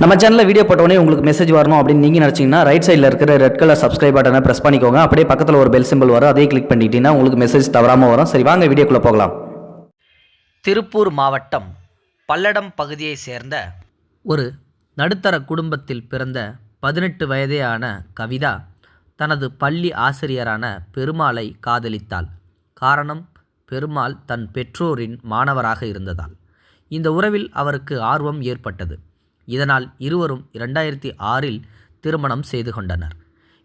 நம்ம சேனலில் வீடியோ போட்டோடனே உங்களுக்கு மெசேஜ் வரணும் அப்படின்னு நீங்கள் நினச்சிங்கன்னா ரைட் சைடில் இருக்கிற ரெட் கலர் சப்ஸ்கிரைப் பட்டனை ப்ரெஸ் பண்ணிக்கோங்க. அப்படியே பக்கத்தில் ஒரு பெல் சிம்பிள் வரும். அதையும் கிளிக் பண்ணிட்டீங்கன்னா உங்களுக்கு மெசேஜ் தவறாமல் வரும். சரி வாங்க வீடியோக்குள்ளே போகலாம். திருப்பூர் மாவட்டம் பல்லடம் பகுதியைச் சேர்ந்த ஒரு நடுத்தர குடும்பத்தில் பிறந்த பதினெட்டு வயதேயான கவிதா தனது பள்ளி ஆசிரியரான பெருமாளை காதலித்தாள். காரணம் பெருமாள் தன் பெற்றோரின் மாணவராக இருந்ததால். இந்த உறவில் அவருக்கு ஆர்வம் ஏற்பட்டது. இதனால் இருவரும் இரண்டாயிரத்தி ஆறில் திருமணம் செய்து கொண்டனர்.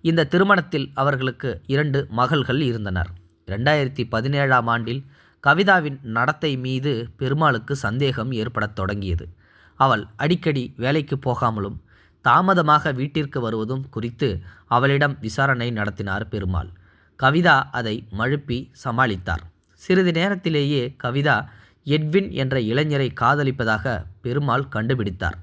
இந்த திருமணத்தில் அவர்களுக்கு இரண்டு மகள்கள் இருந்தனர். ரெண்டாயிரத்தி பதினேழாம் ஆண்டில் கவிதாவின் நடத்தை மீது பெருமாளுக்கு சந்தேகம் ஏற்படத் தொடங்கியது. அவள் அடிக்கடி வேலைக்கு போகாமலும் தாமதமாக வீட்டிற்கு வருவதும் குறித்து அவளிடம் விசாரணை நடத்தினார் பெருமாள். கவிதா அதை மழுப்பி சமாளித்தார். சிறிது நேரத்திலேயே கவிதா எட்வின் என்ற இளைஞரை காதலிப்பதாக பெருமாள் கண்டுபிடித்தார்.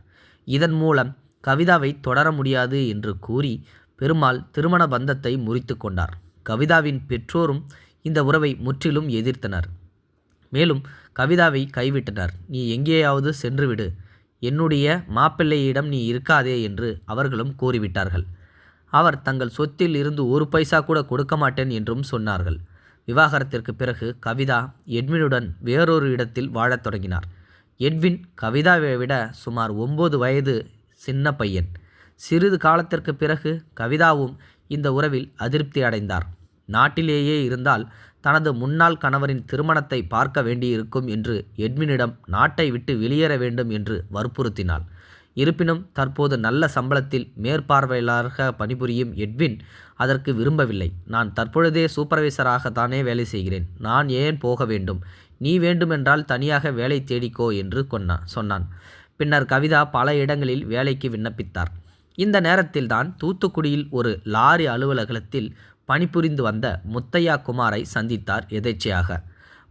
இதன் மூலம் கவிதாவை தொடர முடியாது என்று கூறி பெருமாள் திருமண பந்தத்தை முறித்து கொண்டார். கவிதாவின் பெற்றோரும் இந்த உறவை முற்றிலும் எதிர்த்தனர். மேலும் கவிதாவை கைவிட்டனர். நீ எங்கேயாவது சென்றுவிடு. என்னுடைய மாப்பிள்ளையிடம் நீ இருக்காதே என்று அவர்களும் கூறிவிட்டார்கள். அவர் தங்கள் சொத்தில் இருந்து ஒரு பைசா கூட கொடுக்க மாட்டேன் என்றும் சொன்னார்கள். விவாகரத்திற்கு பிறகு கவிதா எட்மினுடன் வேறொரு இடத்தில் வாழத் தொடங்கினார். எட்வின் கவிதாவை விட சுமார் ஒம்பது வயது சின்ன பையன். சிறிது காலத்திற்கு பிறகு கவிதாவும் இந்த உறவில் அதிருப்தி அடைந்தார். நாட்டிலேயே இருந்தால் தனது முன்னாள் கணவரின் திருமணத்தை பார்க்க வேண்டியிருக்கும் என்று எட்வினிடம் நாட்டை விட்டு வெளியேற வேண்டும் என்று வற்புறுத்தினாள். இருப்பினும் தற்போது நல்ல சம்பளத்தில் மேற்பார்வையாளராக பணிபுரியும் எட்வின் அதற்கு விரும்பவில்லை. நான் தற்பொழுதே சூப்பர்வைசராக தானே வேலை செய்கிறேன். நான் ஏன் போக வேண்டும்? நீ வேண்டுமென்றால் தனியாக வேலை தேடிக்கோ என்று கொன்னா சொன்னான். பின்னர் கவிதா பல இடங்களில் வேலைக்கு விண்ணப்பித்தார். இந்த நேரத்தில்தான் தூத்துக்குடியில் ஒரு லாரி அலுவலகத்தில் பணிபுரிந்து வந்த முத்தையா குமாரை சந்தித்தார் எதேச்சையாக.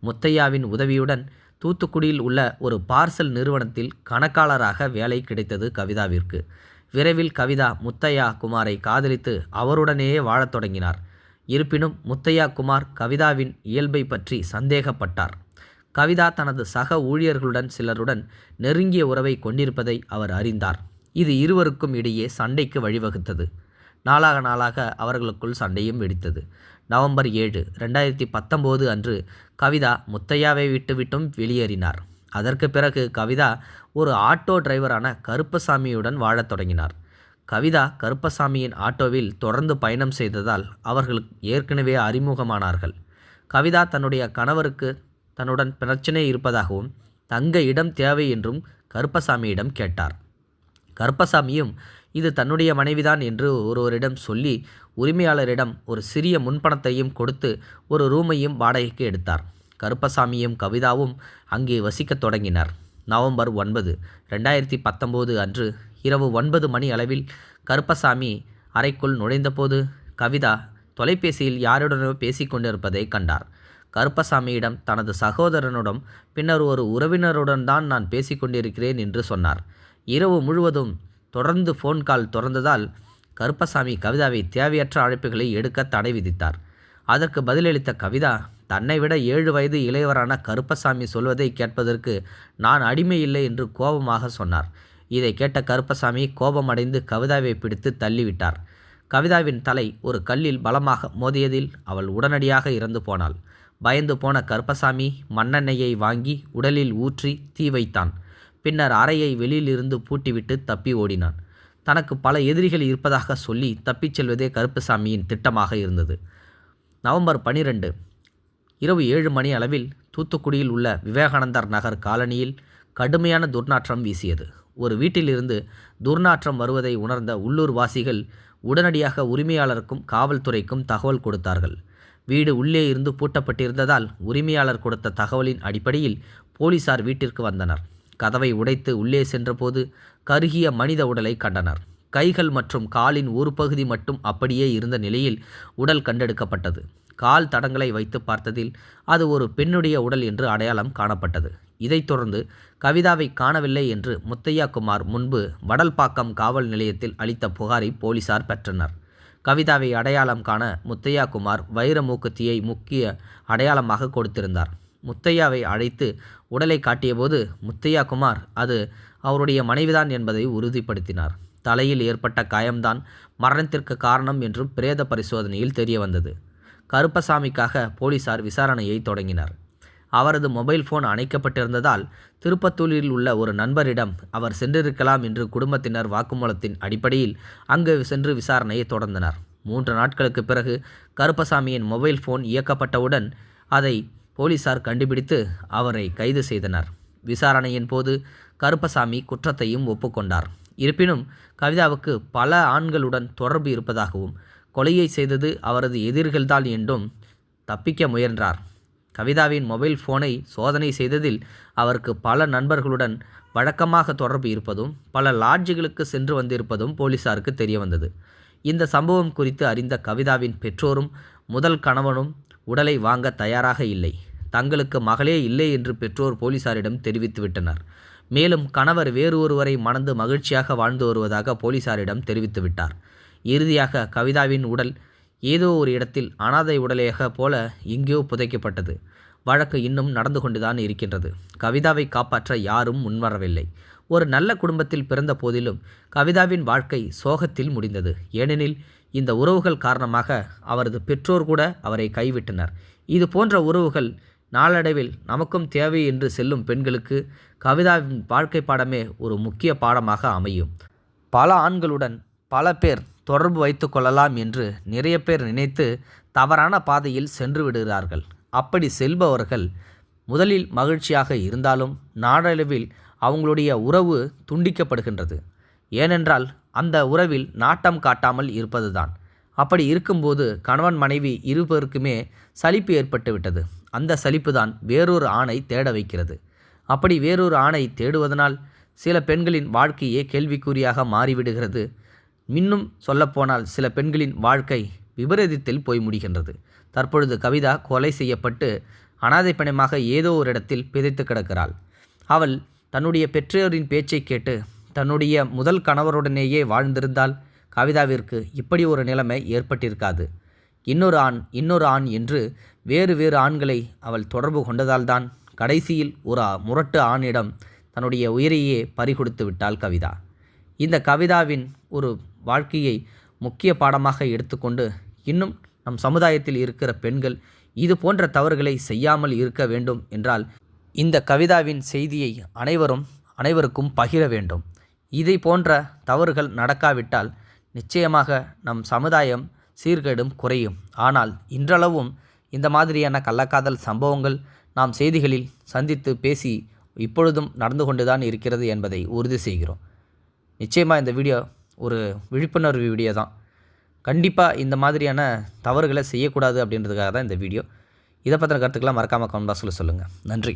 முத்தையாவின் உதவியுடன் தூத்துக்குடியில் உள்ள ஒரு பார்சல் நிறுவனத்தில் கணக்காளராக வேலை கிடைத்தது கவிதாவிற்கு. விரைவில் கவிதா முத்தையா குமாரை காதலித்து அவருடனேயே வாழத் தொடங்கினார். இருப்பினும் முத்தையா குமார் கவிதாவின் இயல்பை பற்றி சந்தேகப்பட்டார். கவிதா தனது சக ஊழியர்களுடன் சிலருடன் நெருங்கிய உறவை கொண்டிருப்பதை அவர் அறிந்தார். இது இருவருக்கும் இடையே சண்டைக்கு வழிவகுத்தது. நாளாக நாளாக அவர்களுக்குள் சண்டையும் வெடித்தது. நவம்பர் ஏழு ரெண்டாயிரத்தி பத்தொம்போது அன்று கவிதா முத்தையாவை விட்டுவிட்டும் வெளியேறினார். அதற்கு பிறகு கவிதா ஒரு ஆட்டோ டிரைவரான கருப்பசாமியுடன் வாழத் தொடங்கினார். கவிதா கருப்பசாமியின் ஆட்டோவில் தொடர்ந்து பயணம் செய்ததால் அவர்கள் ஏற்கனவே அறிமுகமானார்கள். கவிதா தன்னுடைய கணவருக்கு தன்னுடன் பிரச்சனை இருப்பதாகவும் தங்க இடம் தேவை என்றும் கருப்பசாமியிடம் கேட்டார். கருப்பசாமியும் இது தன்னுடைய மனைவிதான் என்று ஒருவரிடம் சொல்லி உரிமையாளரிடம் ஒரு சிறிய முன்பணத்தையும் கொடுத்து ஒரு ரூமையும் வாடகைக்கு எடுத்தார். கருப்பசாமியும் கவிதாவும் அங்கே வசிக்கத் தொடங்கினர். நவம்பர் ஒன்பது ரெண்டாயிரத்தி பத்தொம்போது அன்று இரவு ஒன்பது மணி அளவில் கருப்பசாமி அறைக்குள் நுழைந்தபோது கவிதா தொலைபேசியில் யாருடனோ பேசிக்கொண்டிருப்பதை கண்டார். கருப்பசாமியிடம் தனது சகோதரனுடன் பின்னர் ஒரு உறவினருடன் தான் நான் பேசிக்கொண்டிருக்கிறேன் என்று சொன்னார். இரவு முழுவதும் தொடர்ந்து ஃபோன் கால் தொடர்ந்ததால் கருப்பசாமி கவிதாவை தேவையற்ற அழைப்புகளை எடுக்க தடை விதித்தார். அதற்கு பதிலளித்த கவிதா தன்னை விட ஏழு வயது இளையவரான கருப்பசாமி சொல்வதை கேட்பதற்கு நான் அடிமை இல்லை என்று கோபமாக சொன்னார். இதை கேட்ட கருப்பசாமி கோபமடைந்து கவிதாவை பிடித்து தள்ளிவிட்டார். கவிதாவின் தலை ஒரு கல்லில் பலமாக மோதியதில் அவள் உடனடியாக இறந்து போனாள். பயந்து போன கருப்பசாமி மண்ணெண்ணெயை வாங்கி உடலில் ஊற்றி தீ வைத்தான். பின்னர் அறையை வெளியிலிருந்து பூட்டிவிட்டு தப்பி ஓடினான். தனக்கு பல எதிரிகள் இருப்பதாக சொல்லி தப்பிச் செல்வதே கருப்பசாமியின் திட்டமாக இருந்தது. நவம்பர் பனிரெண்டு இரவு ஏழு மணி அளவில் தூத்துக்குடியில் உள்ள விவேகானந்தர் நகர் காலனியில் கடுமையான துர்நாற்றம் வீசியது. ஒரு வீட்டிலிருந்து துர்நாற்றம் வருவதை உணர்ந்த உள்ளூர் வாசிகள் உடனடியாக உரிமையாளருக்கும் காவல்துறைக்கும் தகவல் கொடுத்தார்கள். வீடு உள்ளே இருந்து பூட்டப்பட்டிருந்ததால் உரிமையாளர் கொடுத்த தகவலின் அடிப்படையில் போலீசார் வீட்டிற்கு வந்தனர். கதவை உடைத்து உள்ளே சென்றபோது கருகிய மனித உடலை கண்டனர். கைகள் மற்றும் காலின் ஒரு பகுதி மட்டும் அப்படியே இருந்த நிலையில் உடல் கண்டெடுக்கப்பட்டது. கால் தடங்களை வைத்து பார்த்ததில் அது ஒரு பெண்ணுடைய உடல் என்று அடையாளம் காணப்பட்டது. இதைத் தொடர்ந்து கவிதாவை காணவில்லை என்று முத்தையா குமார் முன்பு வடல்பாக்கம் காவல் நிலையத்தில் அளித்த புகாரை போலீசார் பெற்றனர். கவிதாவை அடையாளம் காண முத்தையா குமார் முக்கிய அடையாளமாக கொடுத்திருந்தார். முத்தையாவை அழைத்து உடலை காட்டியபோது முத்தையா குமார் அது அவருடைய மனைவிதான் என்பதை உறுதிப்படுத்தினார். தலையில் ஏற்பட்ட காயம்தான் மரணத்திற்கு காரணம் என்றும் பிரேத பரிசோதனையில் தெரிய வந்தது கருப்பசாமிக்காக போலீசார் விசாரணையை தொடங்கினர். அவரது மொபைல் ஃபோன் அணைக்கப்பட்டிருந்ததால் திருப்பத்தூரில் உள்ள ஒரு நண்பரிடம் அவர் சென்றிருக்கலாம் என்று குடும்பத்தினர் வாக்குமூலத்தின் அடிப்படையில் அங்கு சென்று விசாரணையை தொடர்ந்தனர். மூன்று நாட்களுக்கு பிறகு கருப்பசாமியின் மொபைல் ஃபோன் இயக்கப்பட்டவுடன் அதை போலீசார் கண்டுபிடித்து அவரை கைது செய்தனர். விசாரணையின் போது கருப்பசாமி குற்றத்தையும் ஒப்புக்கொண்டார். இருப்பினும் கவிதாவுக்கு பல ஆண்களுடன் தொடர்பு இருப்பதாகவும் கொலையை செய்தது அவரது எதிரிகள்தான் என்றும் தப்பிக்க முயன்றார். கவிதாவின் மொபைல் ஃபோனை சோதனை செய்ததில் அவருக்கு பல நண்பர்களுடன் வழக்கமாக தொடர்பு இருப்பதும் பல லாட்ஜுகளுக்கு சென்று வந்திருப்பதும் போலீசாருக்கு தெரிய வந்தது இந்த சம்பவம் குறித்து அறிந்த கவிதாவின் பெற்றோரும் முதல் கணவனும் உடலை வாங்க தயாராக இல்லை. தங்களுக்கு மகளே இல்லை என்று பெற்றோர் போலீசாரிடம் தெரிவித்துவிட்டனர் மேலும் கணவர் வேறு ஒருவரை மணந்து மகிழ்ச்சியாக வாழ்ந்து வருவதாக போலீசாரிடம் தெரிவித்துவிட்டார் இறுதியாக கவிதாவின் உடல் ஏதோ ஒரு இடத்தில் அனாதை உடலையாக போல எங்கேயோ புதைக்கப்பட்டது. வழக்கு இன்னும் நடந்து கொண்டுதான் இருக்கின்றது. கவிதாவை காப்பாற்ற யாரும் முன்வரவில்லை. ஒரு நல்ல குடும்பத்தில் பிறந்த போதிலும் கவிதாவின் வாழ்க்கை சோகத்தில் முடிந்தது. ஏனெனில் இந்த உறவுகள் காரணமாக அவரது பெற்றோர் கூட அவரை கைவிட்டனர். இது போன்ற உறவுகள் நாளடைவில் நமக்கும் தேவை என்று செல்லும் பெண்களுக்கு கவிதாவின் வாழ்க்கை பாடமே ஒரு முக்கிய பாடமாக அமையும். பல ஆண்களுடன் பல பேர் தொடர்பு வைத்து கொள்ளலாம் என்று நிறைய பேர் நினைத்து தவறான பாதையில் சென்று விடுகிறார்கள். அப்படி செல்பவர்கள் முதலில் மகிழ்ச்சியாக இருந்தாலும் நாளடைவில் அவங்களுடைய உறவு துண்டிக்கப்படுகின்றது. ஏனென்றால் அந்த உறவில் நாட்டம் காட்டாமல் இருப்பதுதான். அப்படி இருக்கும்போது கணவன் மனைவி இருவருக்குமே சலிப்பு ஏற்பட்டுவிட்டது. அந்த சலிப்பு தான் வேறொரு ஆணை தேட வைக்கிறது அப்படி வேறொரு ஆணை தேடுவதனால் சில பெண்களின் வாழ்க்கையே கேள்விக்குறியாக மாறிவிடுகிறது. இன்னும் சொல்லப்போனால் சில பெண்களின் வாழ்க்கை விபரீதத்தில் போய் முடிகின்றது. தற்பொழுது கவிதா கொலை செய்யப்பட்டு அனாதை பிணமாக ஏதோ ஒரு இடத்தில் பிதைத்து கிடக்கிறாள். அவள் தன்னுடைய பெற்றோரின் பேச்சை கேட்டு தன்னுடைய முதல் கணவருடனேயே வாழ்ந்திருந்தால் கவிதாவிற்கு இப்படி ஒரு நிலைமை ஏற்பட்டிருக்காது. இன்னொரு ஆண் இன்னொரு ஆண் என்று வேறு வேறு ஆண்களை அவள் தொடர்பு கொண்டதால்தான் கடைசியில் ஒரு முரட்டு ஆணிடம் தன்னுடைய உயிரையே பறிகொடுத்து விட்டாள் கவிதா. இந்த கவிதாவின் ஒரு வாழ்க்கையை முக்கிய பாடமாக எடுத்துக்கொண்டு இன்னும் நம் சமுதாயத்தில் இருக்கிற பெண்கள் இது போன்ற தவறுகளை செய்யாமல் இருக்க வேண்டும் என்றால் இந்த கவிதாவின் செய்தியை அனைவரும் அனைவருக்கும் பகிர வேண்டும். இதை போன்ற தவறுகள் நடக்காவிட்டால் நிச்சயமாக நம் சமுதாயம் சீர்கேடும் குறையும். ஆனால் இன்றளவும் இந்த மாதிரியான கள்ளக்காதல் சம்பவங்கள் நாம் செய்திகளில் சந்தித்து பேசி இப்பொழுதும் நடந்து கொண்டுதான் இருக்கிறது என்பதை உறுதி செய்கிறோம். நிச்சயமாக இந்த வீடியோ ஒரு விழிப்புணர்வு வீடியோ தான். கண்டிப்பாக இந்த மாதிரியான தவறுகளை செய்யக்கூடாது அப்படின்றதுக்காக தான் இந்த வீடியோ. இதை பற்றின கருத்துக்கெல்லாம் மறக்காமல் கமெண்ட் பாக்ஸில் சொல்லுங்கள் நன்றி.